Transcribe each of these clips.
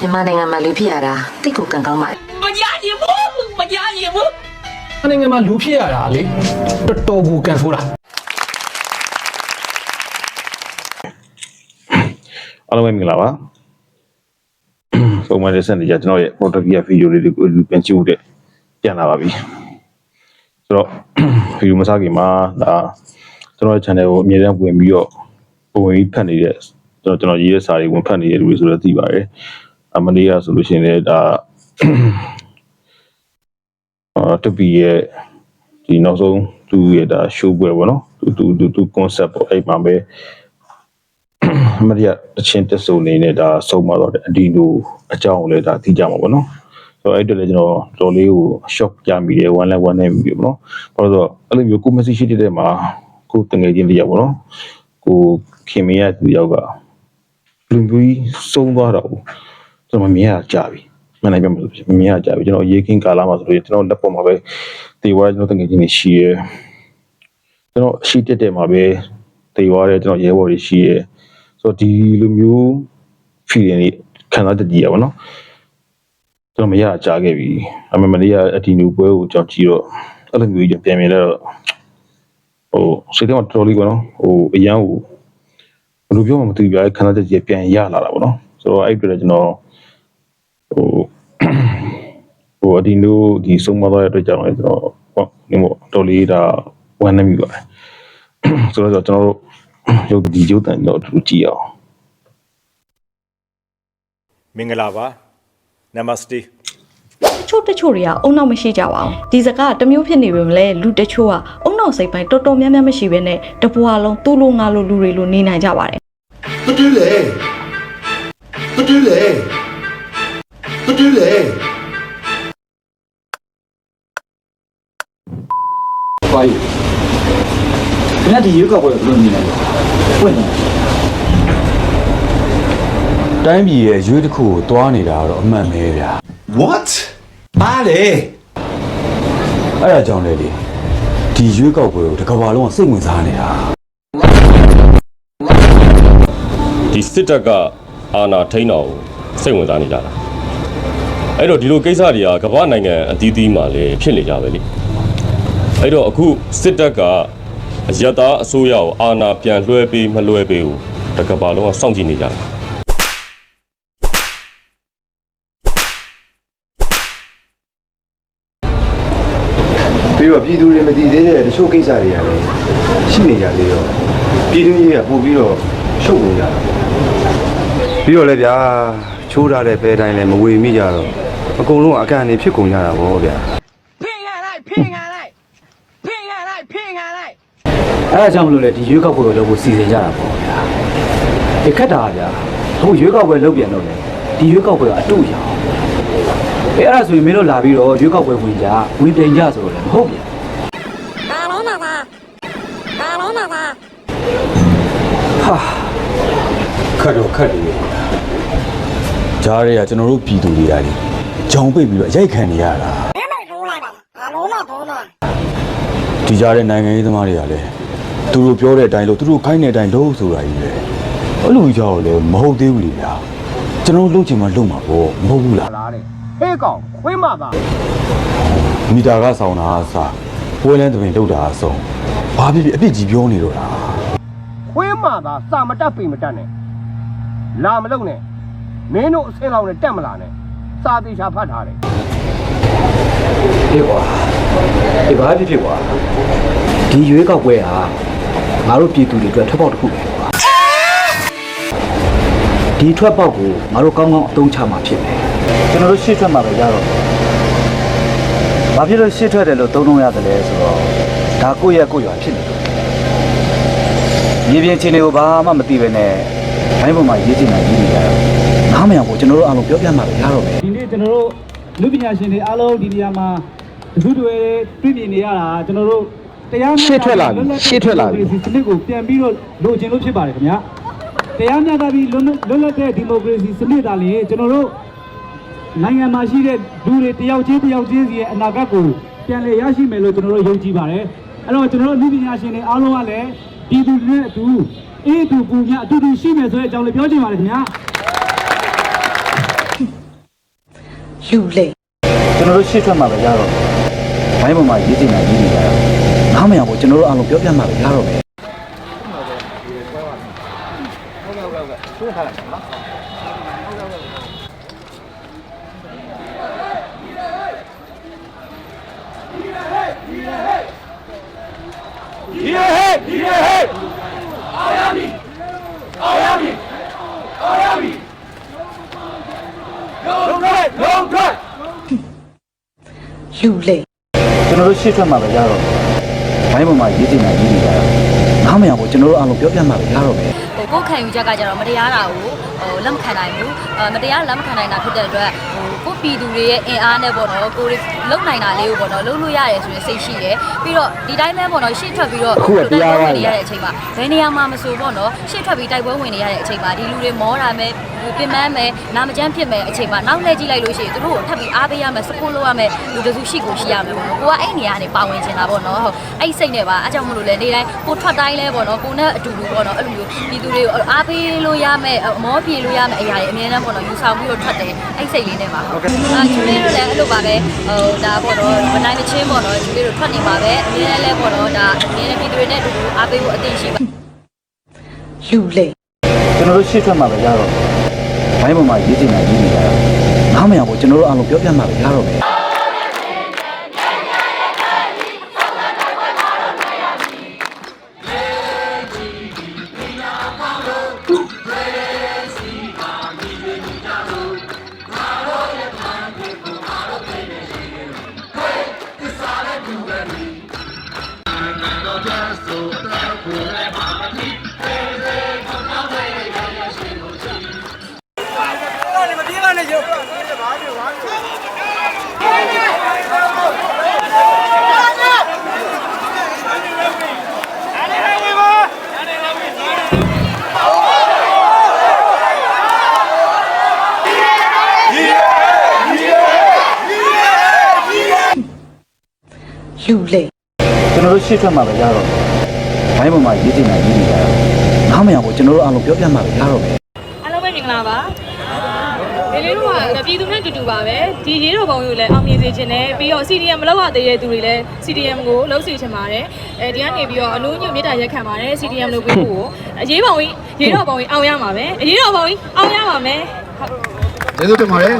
မြန်မာနိုင်ငံမှာလူဖြစ်ရတာတိတ်ကိုကံကောင်းပါတယ်မရရင်ဘူးမရရင်ဘူး။နိုင်ငံမှာလူဖြစ်ရတာလေတော်တော်ကိုကန်ဆိုးတာအားလုံးပဲမင်္ဂလာပါပုံမှန်တဲ့ဆက်နေကြကျွန်တော်ရဲ့ photography ဗီဒီယိုလေးတွေကိုပြန်ကြည့်ဖို့တဲ့ပြန်လာပါပြီဆိုတော့ဗီဒီယိုမစခင်မှာဒါကျွန်တော်ရဲ့ channel ကိုအမြဲတမ်းဝင်ပြီးတော့ပုံဝင်ဖတ်နေတဲ့ကျွန်တော်ကျွန်တော်ရေးတဲ့စာတွေဝင်ဖတ်နေတဲ့လူတွေဆိုတော့သိပါတယ်အ မလေးရဆိုလို့ရှိရင်လည်းဒါအာတပီရဲ့ဒီနောက်ဆုံးသူရဲ့ဒါ show ပွဲပေါ့နော်သူသူသူသူ concept ပေါ့အဲ့မှာပဲအမရိယတချင်းတက်စုံနေနဲ့ဒါဆုံးမတော့တဲ့အဒီလိုအကြောင်းကိုလည်းဒါသိကြမှာပေါ့နော်ဆိုတော့အဲ့အတွက်လည်းကျွန်တော်တော်လေးကို shock ကြမိတယ် one line one နဲ့ပြီးပေါ့နော်ဘာလို့လဲဆိုတော့အဲ့လိုမျိုးကို message ရှိတဲ့မှာကိုတငယ်ချင်းတယောက်ပေါ့နော်ကိုခင်မရသူယောက်ကလူမျိုးကြီးဆုံးသွားတော့ ကျွန်တော်မမြင်ရကြပြီမနိုင်ပြမလို့မမြင်ရကြပြီကျွန်တော်ရေခင်းကာလာမှာဆိုလို့ကျွန်တော်လက်ပေါ်မှာပဲတေဝါကျွန်တော်တငယ်ချင်းတွေရှိရဲကျွန်တော်ရှိတက်တယ်မှာပဲတေဝါတဲ့ကျွန်တော်ရဲဘော်တွေရှိရဲဆိုတော့ဒီလိုမျိုး feeling တွေခံစားတတ်ကြရပါတော့ကျွန်တော်မရကြားခဲ့ပြီအမေမလေးကအဒီနူပွဲကိုကြောက်ကြည့်တော့အဲ့လိုမျိုးကြီးပြန်မြင်တော့ဟိုစိတ်ထဲမှာတော်တော်လေးပေါ့နော်ဟိုအရန်ကိုဘယ်လိုပြောမှမသိဘူးဗျာခံစားတတ်ကြရပြန်ရလာတာပေါ့နော်ဆိုတော့အဲ့ဒီတော့ကျွန်တော် ဟိုဟိုဒီလိုဒီဆုံးမသွားတဲ့အတွက်ကြောင့်လည်းကျွန်တော်ဟောနင်ပေါ့အတော်လေးဒါဝမ်းနည်းမိပါတယ်ဆိုတော့ကျွန်တော်တို့ရုပ်ဒီရုပ်တန်တော့အတူတူကြည့်အောင်မင်္ဂလာပါ Namaste တချို့တချို့တွေကအုံနောက်မရှိကြပါဘူးဒီစကားကတစ်မျိုးဖြစ်နေပေမလဲလူတချို့ကအုံနောက်စိတ်ပိုင်းတော်တော်များများမရှိဘဲနဲ့တပွားလုံးသူ့လိုငါလိုလူတွေလိုနေနိုင်ကြပါတယ်ဘာတူးလဲဘာတူးလဲ တူတူလေပါယူခင်ဗျာဒီရွေးကောက်ပွဲကိုဘယ်လိုမြင်လဲပွင့်တယ်တိုင်းပြည်ရဲ့ရွေးတစ်ခုကိုတွားနေတာတော့အမှန်ပဲဗျာ what ပါလေအဲ့ဒါကြောင့်လေလေဒီရွေးကောက်ပွဲကိုတစ်ကမ္ဘာလုံးကစိတ်ဝင်စားနေတာဒီစစ်တပ်ကအာဏာထိန်းတော်ကိုစိတ်ဝင်စားနေကြတာ အဲ့တော့ဒီလိုကိစ္စတွေကကမ္ဘာနိုင်ငံအသီးသီးမှာလည်းဖြစ်နေကြပဲလေအဲ့တော့အခုစစ်တပ်ကအယက်သားအစိုးရကိုအာဏာပြန်လွှဲပေးမလွှဲပေးဘူးတကမ္ဘာလုံးကစောင့်ကြည့်နေကြတာပြီးတော့ပြည်သူတွေမတည်သေးတဲ့တချို့ကိစ္စတွေကလည်းရှိနေကြသေးတော့ပြည်သူကြီးကပို့ပြီးတော့ရှုပ်နေကြတာပေါ့ပြီးတော့လည်းဗျာချိုးထားတဲ့ဘဲတိုင်းလည်းမဝေမိကြတော့ အကုန်လုံးအကန်နေဖြစ်ကုန်ကြတာပေါ့ဗျာဖင်ခံလိုက်ဖင်ခံလိုက်ဖင်ခံလိုက်ဖင်ခံလိုက်အဲ့ဒါကြောင့်မလို့လေဒီရွေးကောက်ပွဲကိုလုပ်ဖို့စီစဉ်ကြတာပေါ့ဗျာဒီခက်တာဗျာအခုရွေးကောက်ပွဲလုပ်ပြန်တော့လေဒီရွေးကောက်ပွဲကအတူရအောင်အဲ့အဲ့ဒါဆိုရင်မင်းတို့လာပြီးတော့ရွေးကောက်ပွဲဝင်ကြဝင်တင်ကြဆိုတော့လည်းမဟုတ်ဗျာဘာလို့လဲပါဘာလို့လဲပါဟာခတ်တော့ခတ်တယ်ဗျာဂျားတွေကကျွန်တော်တို့ပြည်သူတွေက လေဂျောင်ပိတ်ပြီးတော့အရိုက်ခံနေရတာဒီကြားတဲ့နိုင်ငံရေးသမားတွေကလည်းသူတို့ပြောတဲ့အတိုင်းလို့သူတို့ခိုင်းတဲ့အတိုင်းလုပ်ဆိုတာကြီးပဲအဲ့လိုကြောက်လည်းမဟုတ်သေးဘူးလေဗျာကျွန်တော်တို့လုပ်ချင်မှလုပ်မှာပေါ့မဟုတ်ဘူးလားဟေးကောင်ခွင်းမပါမီတာကဆောင်းတာအစားပွဲလန်းသမင်လောက်တာအဆုံးဘာဖြစ်ဖြစ်အပြစ်ကြီးပြောနေတော့တာခွင်းမပါစာမတက်ပေမတက်နဲ့လာမလုံနဲ့မင်းတို့အစင်းလောင်းနဲ့တက်မလာနဲ့ စာသေးချာဖတ်ထားတယ်ဒီကွာဒီဘာဖြစ်ဖြစ်ကွာဒီရွေးကောက်ပွဲဟာငါတို့ပြည်သူတွေအတွက်ထွက်ပေါက်တစ်ခုပဲကွာဒီထွက်ပေါက်ကိုငါတို့ကောင်းကောင်းအသုံးချမှာဖြစ်တယ်ကျွန်တော်တို့ရှေ့ထွက်မှာပဲရတော့တယ်ဘာဖြစ်လို့ရှေ့ထွက်တယ်လို့သုံးလုံးရတယ်လဲဆိုတော့ဒါကိုယ့်ရဲ့ကိုယ့်ရွာဖြစ်နေတယ်မြေပြင်ချင်းတွေကိုဘာမှမသိပဲနဲ့ဘိုင်းပေါ်မှာရေးချင်တာရေးနေကြတာနားမရဘူးကျွန်တော်တို့အားလုံးပြောပြမှာပဲရတော့မယ်ဒီနေ့ ကျွန်တော်တို့လူပညာရှင်တွေအားလုံးဒီနေရာမှာတခုတည်းတွေ့မြင်နေရတာကျွန်တော်တို့တရားမျှတရှေ့ထွက်လာပြီရှေ့ထွက်လာပြီစနစ်ကိုပြန်ပြီးတော့လိုချင်လို့ဖြစ်ပါတယ်ခင်ဗျာတရားမျှတပြီးလွတ်လွတ်လပ်တဲ့ဒီမိုကရေစီစနစ်သာလျှင်ကျွန်တော်တို့နိုင်ငံမှာရှိတဲ့လူတွေတယောက်ချင်းတယောက်ချင်းစီရဲ့အနာဂတ်ကိုပြန်လည်ရရှိမယ်လို့ကျွန်တော်တို့ယုံကြည်ပါတယ်အဲ့တော့ကျွန်တော်တို့လူပညာရှင်တွေအားလုံးကလည်းပြည်သူတွေနဲ့အတူအေးအတူပူညအတူတူရှိမယ်ဆိုတဲ့အကြောင်းလေးပြောချင်ပါတယ်ခင်ဗျာ လူလိမ်ကျွန်တော်တို့ရှေ့ထွက်မှာပဲရတော့မယ်ဘိုင်းပေါ်မှာရေးတင်တာရေးနေကြတာနားမရဘူးကျွန်တော်တို့အားလုံးပြောပြမှာပဲရတော့မယ် လူလိမ်ကျွန်တော်တို့ရှေ့ထွက်မှာပဲရတော့မယ်ဘိုင်းပေါ်မှာရေးတင်တာရေးနေကြတာနားမရဘူးကျွန်တော်တို့အားလုံးပြောပြမှာပဲရတော့မယ်ဟိုကိုယ်ခံယူချက်ကကြတော့မတရားတာကိုဟိုလက်မခံနိုင်ဘူးအဲမတရားလက်မခံနိုင်တာဖြစ်တဲ့အတွက်ဟိုကိုပြည်သူတွေရဲ့အင်အားနဲ့ပေါ့နော်ကိုယ် လုံနိုင်တာလေးကိုပေါ့နော်လုံလို့ရတယ်ဆိုရင်စိတ်ရှိတယ်ပြီးတော့ဒီတိုင်းပဲပေါ့နော်ရှေ့ထွက်ပြီးတော့တိုက်ပွဲဝင်နေရတဲ့အချိန်မှာဘယ်နေရာမှာမဆိုပေါ့နော်ရှေ့ထွက်ပြီးတိုက်ပွဲဝင်နေရတဲ့အချိန်မှာဒီလူတွေမောတာမဲ့ပင်ပန်းမဲ့နာမကျန်းဖြစ်မဲ့အချိန်မှာနောက်လှည့်ကြည့်လိုက်လို့ရှိရင်သူတို့ကိုထပ်ပြီးအားပေးရမယ်စပို့လုပ်ရမယ်လူတစုရှိကိုရှိရမယ်ပေါ့နော်ကိုကအဲ့နေရာကနေပါဝင်ချင်တာပေါ့နော်ဟုတ်အဲ့စိတ်နဲ့ပါအားကြောင့်မလို့လဲနေတိုင်းကိုထွက်တိုင်းလဲပေါ့နော်ကိုနဲ့အတူတူပေါ့နော်အဲ့လိုမျိုးပြည်သူတွေကိုအားပေးလို့ရမယ်အမောပြေလို့ရမယ်အရာတွေအများနဲ့ပေါ့နော်ယူဆောင်ပြီးတော့ထွက်တယ်အဲ့စိတ်လေးနဲ့ပါဟုတ်ကဲ့အာကျူလေးတို့လည်းအဲ့လိုပါပဲဟိုဒါပေါ့နော်မနိုင်မချင်းပေါ့နော်ကျူလေးတို့ထွက်နေပါပဲအများနဲ့လဲပေါ့နော်ဒါအများနဲ့ပြည်သူတွေနဲ့အတူတူအားပေးဖို့အသင့်ရှိပါလူလိမ်ကျွန်တော်တို့ရှေ့ထွက်မှာပဲရတော့မယ်ဘိုင်းပေါ်မှာရေးတင်တာရေးနေကြတာနားမရဘူးကျွန်တော်တို့အားလုံးပြောပြမှာပဲရတော့မယ် လူလိမ်ကျွန်တော်တို့ရှေ့ထွက်မှာပဲရတော့မယ်ဘိုင်းပေါ်မှာရေးတင်တာရေးနေကြတာနားမရဘူးကျွန်တော်တို့အားလုံးပြောပြမှာပဲရတော့မယ်အားလုံးပဲမင်္ဂလာပါဒီလေးတို့ကပြည်သူနဲ့တူတူပါပဲဒီရေးတော်ပုံကိုလည်းအောင်မြင်စေချင်တယ်ပြီးတော့ CDM မလုပ်ရသေးတဲ့သူတွေလည်း CDM ကိုလုပ်စေချင်ပါတယ်အဲဒီကနေပြီးတော့အလို့ညွတ်မြတ်တာရက်ခံပါတယ် CDM လုပ်ပေးဖို့ကိုအရေးပုံကြီးရေးတော်ပုံကြီးအောင်ရမှာပဲအရေးတော်ပုံကြီးအောင်ရမှာမယ်ဟုတ်ကျေးဇူးတင်ပါတယ်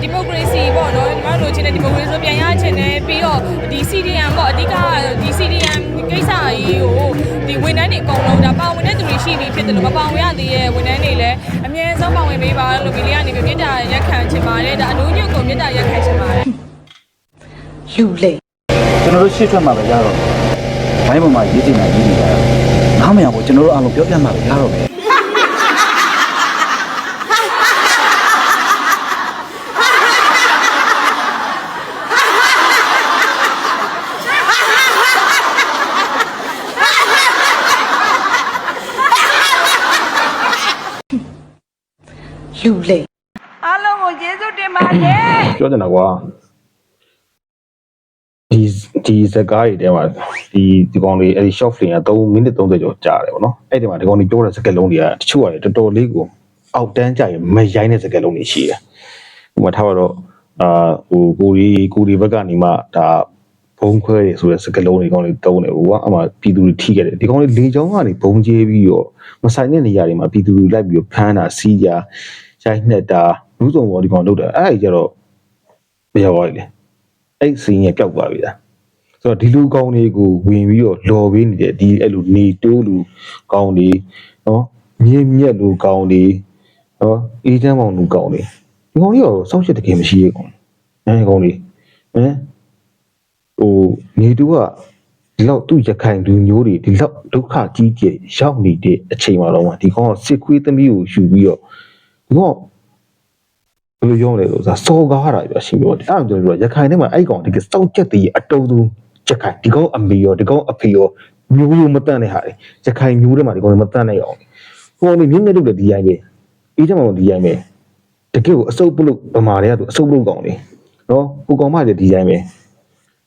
ဒီမိုကရေစီပေါ့နော်ဒီမှာလိုချင်တဲ့ဒီမိုကရေစီပြန်ရချင်တယ်ပြီးတော့ဒီ CDM ပေါ့အဓိကဒီ CDM ကိစ္စကြီးကိုဒီဝန်ထမ်းတွေအကုန်လုံးဒါပါဝင်တဲ့သူတွေရှိပြီဖြစ်တယ်လို့မပါဝင်ရသေးရဲ့ဝန်ထမ်းတွေလည်းအမြဲဆုံးပါဝင်ပေးပါလို့ဒီလေးကနေပြမြင့်တာရက်ခံချင်ပါတယ်ဒါအလို့ညွတ်ကိုမြင့်တာရက်ခံချင်ပါတယ်လူလိမ်ကျွန်တော်တို့ရှေ့ထွက်မှာပဲရတော့မယ်ဘိုင်းပေါ်မှာရေးတင်တာရေးနေကြတာနားမရဘူးကျွန်တော်တို့အားလုံးပြောပြမှာပဲရတော့မယ် လူလိမ်ပြောချင်တာကွာဒီဒီစကားတွေထဲမှာဒီဒီကောင်လေးအဲ့ဒီ short film က3မိနစ်30ကျော်ကြာတယ်ဗောနော်အဲ့ဒီမှာဒီကောင်လေးပြောတဲ့စကားလုံးတွေကတချို့ကတော်တော်လေးကိုအောက်တန်းကြရင်မရိုင်းတဲ့စကားလုံးတွေရှိတယ်ဥပမာထားပါတော့အာဟိုကိုကြီးကိုကြီးဘက်ကနေမှဒါဘုံခွဲရဆိုတဲ့စကားလုံးတွေကောင်လေးတုံးတယ်ဟိုကအမှပြည်သူတွေထိခဲ့တယ်ဒီကောင်လေးလေချောင်းကနေဘုံကျဲပြီးတော့မဆိုင်တဲ့နေရာတွေမှာပြည်သူတွေလိုက်ပြီးတော့ဖမ်းတာစီးကြ ရိုက်နှက်တာလူစုံပေါ်ဒီကောင်လုပ်တာအဲ့ဒီကြတော့မရောက်ပါဘူးလေအဲ့စီးရင်ပျောက်သွားပြီလားဆိုတော့ဒီလူကောင်းတွေကိုဝင်ပြီးတော့လော်ပေးနေတဲ့ဒီအဲ့လိုနေတိုးလူကောင်းတွေနော်မြင်းမြက်လူကောင်းတွေနော်အေးချမ်းပေါင်လူကောင်းတွေဒီကောင်ကြီးရောစောင့်ရှစ်တကယ်မရှိရဲ့ကောင်အဲကောင်လေးဟမ်ဟိုနေတူကဒီလောက်သူ့ရခိုင်လူမျိုးတွေဒီလောက်ဒုက္ခကြီးကျယ်ရောက်နေတဲ့အချိန်မှာတော့ဒီကောင်ကစစ်ခွေးသမီးကိုယူပြီးတော့ဒီကော င်ဘယ်လိုပြောမလဲလို့ဆိုတာစော်ကားတာပြရှိပြောတယ်အဲ့ဒါကြောင့်ပြောရခိုင်ထဲမှာအဲ့ကောင်ဒီကစောက်ချက်တည်းအတုံးသူရခိုင်ဒီကောင်အမေရောဒီကောင်အဖေရောမျိုးမျိုးမတန်တဲ့ဟာတွေရခိုင်မျိုးထဲမှာဒီကောင်မတန်တဲ့အောင်ဟိုကောင်မြင့်မြတ်တို့လည်းဒီတိုင်းပဲအေးချမ်းမောင်ဒီတိုင်းပဲတကယ်ကိုအစုပ်ပုလို့ဗမာတွေကသူအစုပ်ပုလို့ကောင်လေနော်ကိုကောင်မလည်းဒီတိုင်းပဲ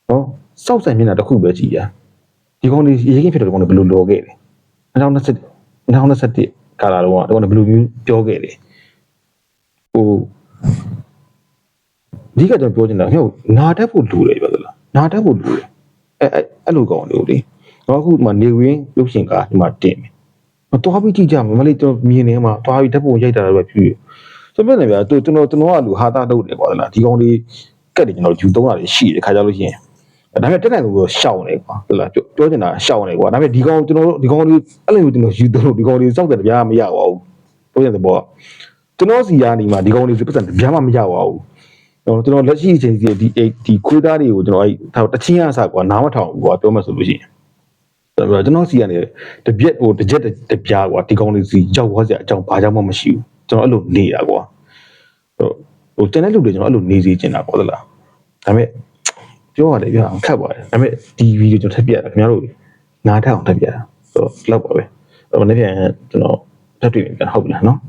နော်စောက်ဆိုင်မျက်နှာတစ်ခုပဲကြည်ရဒီကောင်လေးရေးခင်ဖြစ်တဲ့ကောင်လေးဘယ်လိုလောခဲ့လဲ2020 2021ကာလာတော့ကတော့ဘယ်လိုမျိုးပြောခဲ့လဲ ဟိုအဓိကကျွန်တော်ပြောချင်တာဟိုနာတတ်ဖို့လူတယ်ပြောသလားနာတတ်ဖို့လူတယ်အဲအဲအဲ့လိုကောင်းတယ်လေတော့အခုဒီမှာနေဝင်းရုပ်ရှင်ကဒီမှာတင်မယ်မတော်ပြီးကြည့်ကြမှာမလေးကျွန်တော်မြင်နေမှာတော်ပြီးဓာတ်ပုံရိုက်တာတော့ဖြူဆိုပြနေဗျာသူကျွန်တော်ကျွန်တော်ကလူဟာတာလုပ်တယ်ကွာလားဒီကောင်လေးကက်တယ်ကျွန်တော်ယူသုံးတာရှိတယ်ခါကြလို့ရှိရင်ဒါပေမဲ့တက်တယ်လို့ရှောင်းနေကွာဟုတ်လားပြောချင်တာရှောင်းနေကွာဒါပေမဲ့ဒီကောင်ကျွန်တော်တို့ဒီကောင်လေးအဲ့လိုကျွန်တော်ယူသုံးလို့ဒီကောင်လေးစောက်တယ်ဗျာမရပါဘူးပြောချင်တဲ့ဘော ကျွန်တော်စီကနေမှဒီကောင်လေးပတ်စံဗျာမမရပါဘူးတော့ကျွန်တော်လက်ရှိအချိန်စီဒီဒီခွေးသားတွေကိုကျွန်တော်အဲ့ဒါတချင်းအဆကွာနားမထောင်ဘူးကွာပြောမှဆိုလို့ရှိရင်အဲ့တော့ကျွန်တော်စီကနေတပြက်ဟိုတစ်ချက်တစ်ပြားကွာဒီကောင်းလေးစီကြောက်သွားစရာအကြောင်းဘာကြောင့်မှမရှိဘူးကျွန်တော်အဲ့လိုနေတာကွာဟိုဟိုတန်းတဲ့လူတွေကျွန်တော်အဲ့လိုနေစီကျင်တာပေါ့သလားဒါပေမဲ့ပြောရတယ်ပြအောင်ခတ်ပါတယ်ဒါပေမဲ့ဒီဗီဒီယိုကျွန်တော်ထပ်ပြတာခင်ဗျားတို့နားထအောင်ထပ်ပြတာဆိုတော့လောက်ပါပဲအဲ့တော့နေ့ပြန်ကျွန်တော်ထပ်တွေ့ပြန်ဟုတ်ပြီလားနော်